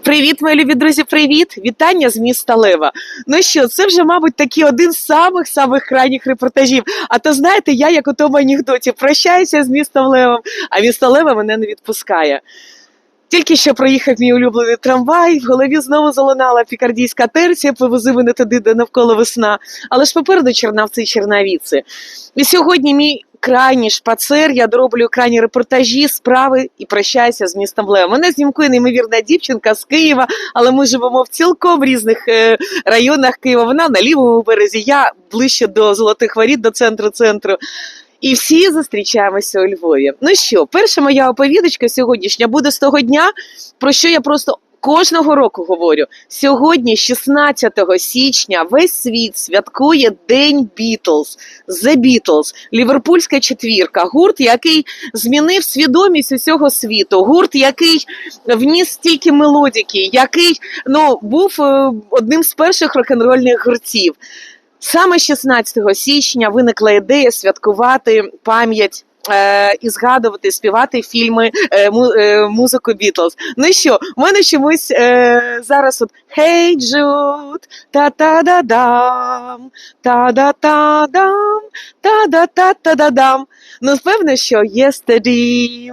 Привіт, мої любі друзі! Привіт! Вітання з міста Лева. Ну що, це вже, мабуть, такий один з самих самих крайніх репортажів. А то знаєте, я як у тому анекдоті прощаюся з містом Левом, а місто Лева мене не відпускає. Тільки що проїхав мій улюблений трамвай, в голові знову залунала пікардійська терція, повези мене туди, де навколо весна. Але ж попереду чернавці і чернавіці. І сьогодні мій крайній шпацер, я дороблю крайні репортажі, справи і прощаюся з містом Лева. Мене знімкує неймовірна дівчинка з Києва, але ми живемо в цілком різних е, районах Києва. Вона на лівому березі, я ближче до Золотих Воріт, до центру центру. І всі зустрічаємося у Львові. Ну що, перша моя оповідочка сьогоднішня буде з того дня, про що я просто кожного року говорю. Сьогодні, 16 січня, весь світ святкує День Бітлз, The Beatles, Ліверпульська четвірка, гурт, який змінив свідомість усього світу, гурт, який вніс стільки мелодіки, який ну, був е, одним з перших рок-н-рольних гуртів. Саме 16 січня виникла ідея святкувати пам'ять. е, І згадувати, співати фільми, е, е, музику Бітлз. Ну і що, в мене чомусь е, зараз от Hey Jude, та-та-да-дам, та-да-та-дам, та-да-та-та-да-дам. Ну, певно, що Yesterday,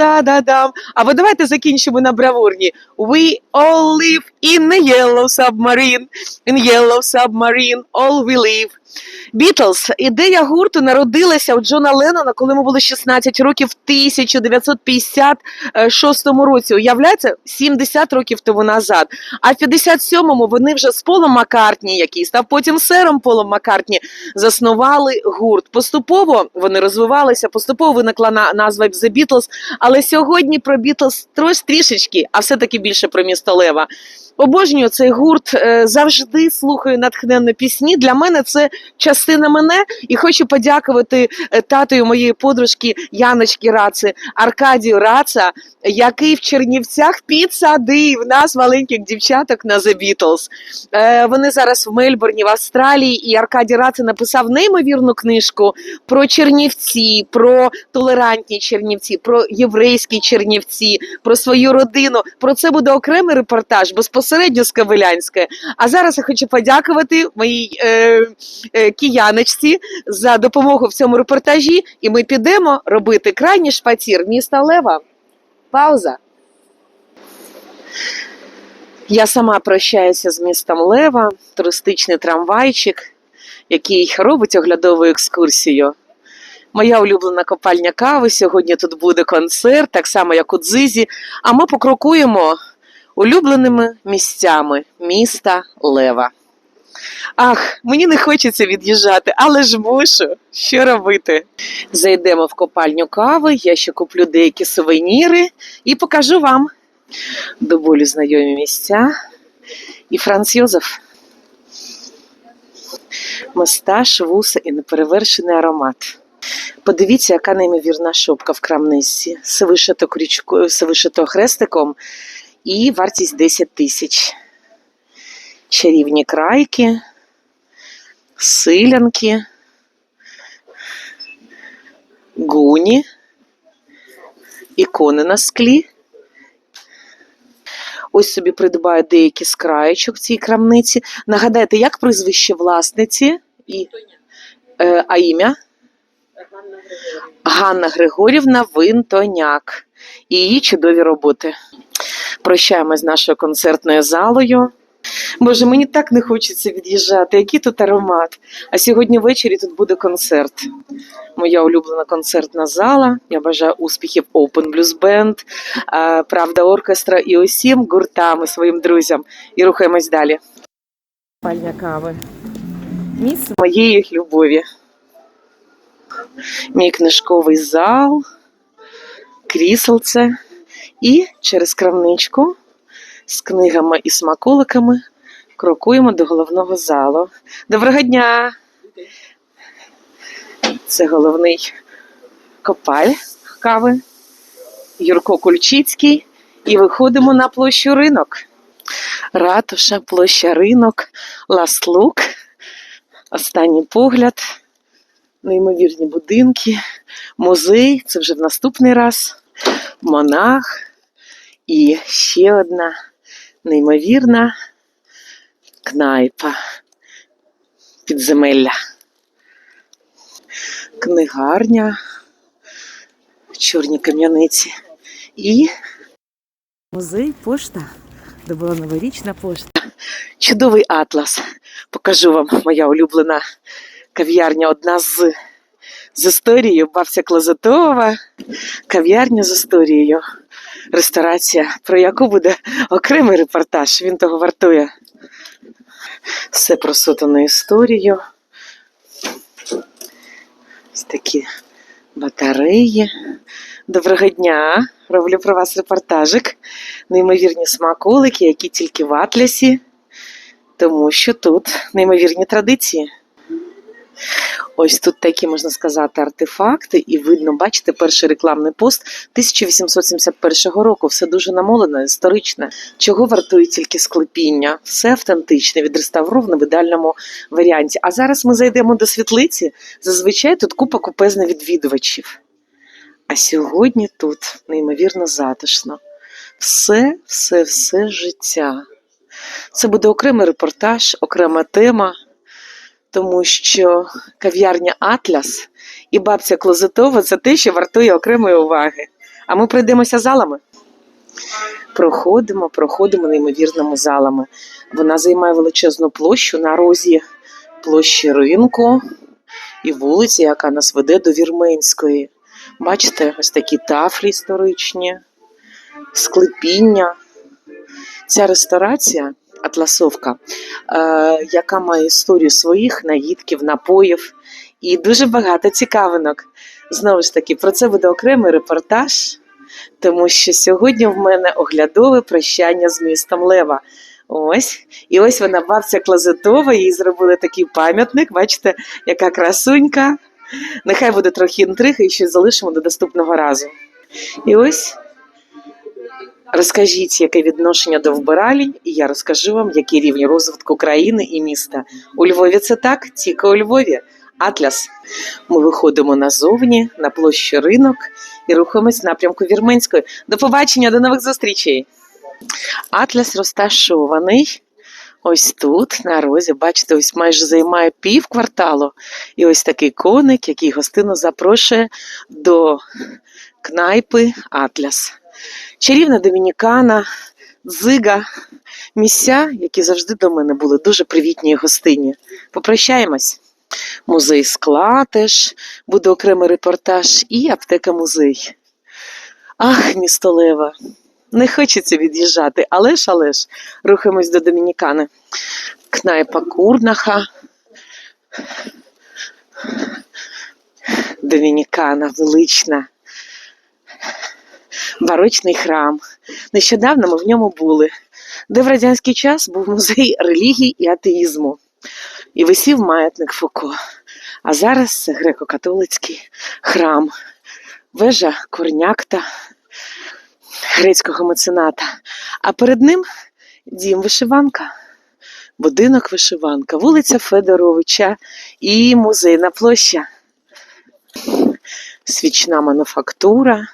та-да-та-да-та-та-та-да-дам. Або давайте закінчимо на бравурні. We all live in a yellow submarine, in yellow submarine, all we live. Бітлз. Ідея гурту народилася у Джона Леннона, коли йому було 16 років в 1956 році. Уявляється, 70 років тому назад. А в 57-му вони вже з Полом Маккартні, який став потім сером Полом Маккартні, заснували гурт. Поступово вони розвивалися, поступово виникла на- назва The Beatles, але сьогодні про Бітлз трішечки, а все-таки більше про місто Лева. Обожнюю цей гурт, е, завжди слухаю натхненно пісні. Для мене це частина мене, і хочу подякувати е, татою моєї подружки Яночки Раци, Аркадію Раца, який в Чернівцях підсадив нас, маленьких дівчаток, на The Beatles. Е, Вони зараз в Мельбурні, в Австралії, і Аркадій Раца написав неймовірну книжку про Чернівці, про толерантні Чернівці, про єврейські Чернівці, про свою родину. Про це буде окремий репортаж безпосередньо з Кавелянської. А зараз я хочу подякувати моїй е, кияночці за допомогу в цьому репортажі. І ми підемо робити крайній шпацір міста Лева. Пауза. Я сама прощаюся з містом Лева, туристичний трамвайчик, який робить оглядову екскурсію. Моя улюблена копальня кави. Сьогодні тут буде концерт, так само як у Дзизі. А ми покрокуємо улюбленими місцями міста Лева. Ах, мені не хочеться від'їжджати, але ж мушу. Що робити? Зайдемо в копальню кави, я ще куплю деякі сувеніри і покажу вам доволі знайомі місця. І Франц Йозеф. Мосташ, вуса і неперевершений аромат. Подивіться, яка неймовірна шопка в крамниці. Все вишито, крючко, хрестиком і вартість 10 тисяч. Чарівні крайки, силянки, гуні, ікони на склі. Ось собі придбаю деякі з краєчок в цій крамниці. Нагадайте, як прізвище власниці і е, а ім'я? Ганна Григорівна Винтоняк і її чудові роботи. Прощаємось з нашою концертною залою. Боже, мені так не хочеться від'їжджати. Який тут аромат. А сьогодні ввечері тут буде концерт. Моя улюблена концертна зала. Я бажаю успіхів Open Blues Band, Правда Оркестра і усім гуртам і своїм друзям. І рухаємось далі. Пальня кави. Місце моєї любові. Мій книжковий зал, кріселце і через крамничку з книгами і смаколиками крокуємо до головного залу. Доброго дня! Це головний копаль кави Юрко Кульчицький. І виходимо на площу ринок. Ратуша, площа ринок, Ласлук. Останній погляд, неймовірні будинки, музей. Це вже в наступний раз. Монах І ще одна неймовірна кнайпа підземелля. Книгарня, чорні кам'яниці і музей пошта, де була новорічна пошта. Чудовий атлас. Покажу вам моя улюблена кав'ярня, одна з, з історією бабця Клозатова. Кав'ярня з історією. Ресторація, про яку буде окремий репортаж. Він того вартує. Все просотано історію. Ось такі батареї. Доброго дня! Роблю про вас репортажик. Неймовірні смаколики, які тільки в Атласі, тому що тут неймовірні традиції. Ось тут такі, можна сказати, артефакти, і видно, бачите, перший рекламний пост 1871 року. Все дуже намолено, історичне. Чого вартує тільки склепіння? Все автентичне, відреставровано в ідеальному варіанті. А зараз ми зайдемо до світлиці. Зазвичай тут купа купезна відвідувачів. А сьогодні тут неймовірно затишно. Все, все, все життя. Це буде окремий репортаж, окрема тема, тому що кав'ярня Атлас і бабця Клозетова це те, що вартує окремої уваги. А ми пройдемося залами. Проходимо, проходимо неймовірними залами. Вона займає величезну площу на розі площі ринку і вулиці, яка нас веде до Вірменської. Бачите, ось такі тафлі історичні, склепіння. Ця ресторація, атласовка, е, яка має історію своїх наїдків, напоїв і дуже багато цікавинок. Знову ж таки, про це буде окремий репортаж, тому що сьогодні в мене оглядове прощання з містом Лева. Ось, і ось вона бабця Клозетова, їй зробили такий пам'ятник. Бачите, яка красунька. Нехай буде трохи інтриги і щось залишимо до наступного разу. І ось розкажіть, яке відношення до вбиралень, і я розкажу вам, які рівні розвитку країни і міста. У Львові це так, тільки у Львові. Атлас. Ми виходимо назовні на площу ринок і рухаємось в напрямку Вірменської. До побачення, до нових зустрічей. Атлас розташований ось тут, на розі. Бачите, ось майже займає пів кварталу. І ось такий коник, який гостину запрошує до кнайпи Атлас. Чарівна Домінікана, дзига, місця, які завжди до мене були дуже привітні і гостинні. Попрощаємось. Музей скла теж буде окремий репортаж і аптека музей. Ах, місто Лева. Не хочеться від'їжджати, але ж, але ж, рухаємось до Домінікани. Кнайпа Курнаха. Домінікана велична. Барочний храм. Нещодавно ми в ньому були, де в радянський час був музей релігій і атеїзму. І висів маятник Фуко. А зараз це греко-католицький храм, вежа Корнякта, грецького мецената. А перед ним дім вишиванка, будинок вишиванка, вулиця Федоровича і музейна площа. Свічна мануфактура,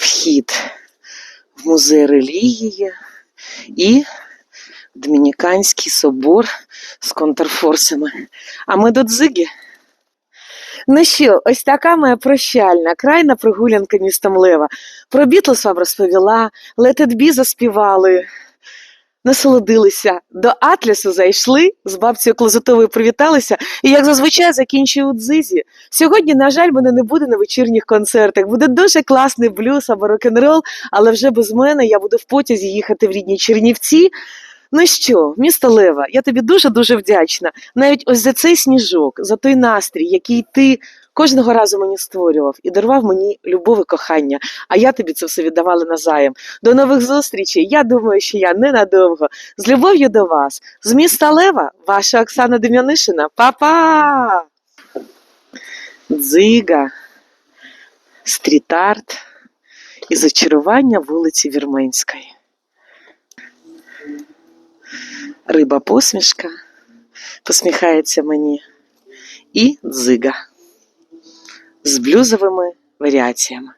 вхід в музей релігії і Домініканський собор з контрфорсами. А ми до Дзигі. Ну що, ось така моя прощальна, крайна прогулянка містом Лева. Про Бітлз вам розповіла, Let It Be заспівали, насолодилися, до Атласу зайшли, з бабцею Клозотовою привіталися, і як зазвичай закінчую дзизі. Сьогодні, на жаль, мене не буде на вечірніх концертах. Буде дуже класний блюз або рок-н-рол, але вже без мене я буду в потязі їхати в рідні Чернівці. Ну що, місто Лева, я тобі дуже-дуже вдячна. Навіть ось за цей сніжок, за той настрій, який ти кожного разу мені створював і дарував мені любов і кохання. А я тобі це все віддавала назаєм. До нових зустрічей. Я думаю, що я ненадовго. З любов'ю до вас, з міста Лева, ваша Оксана Дем'янишина. Па-па! Дзига, стріт-арт і зачарування вулиці Вірменської. Риба посмішка посміхається мені і дзига з блюзовими варіаціями.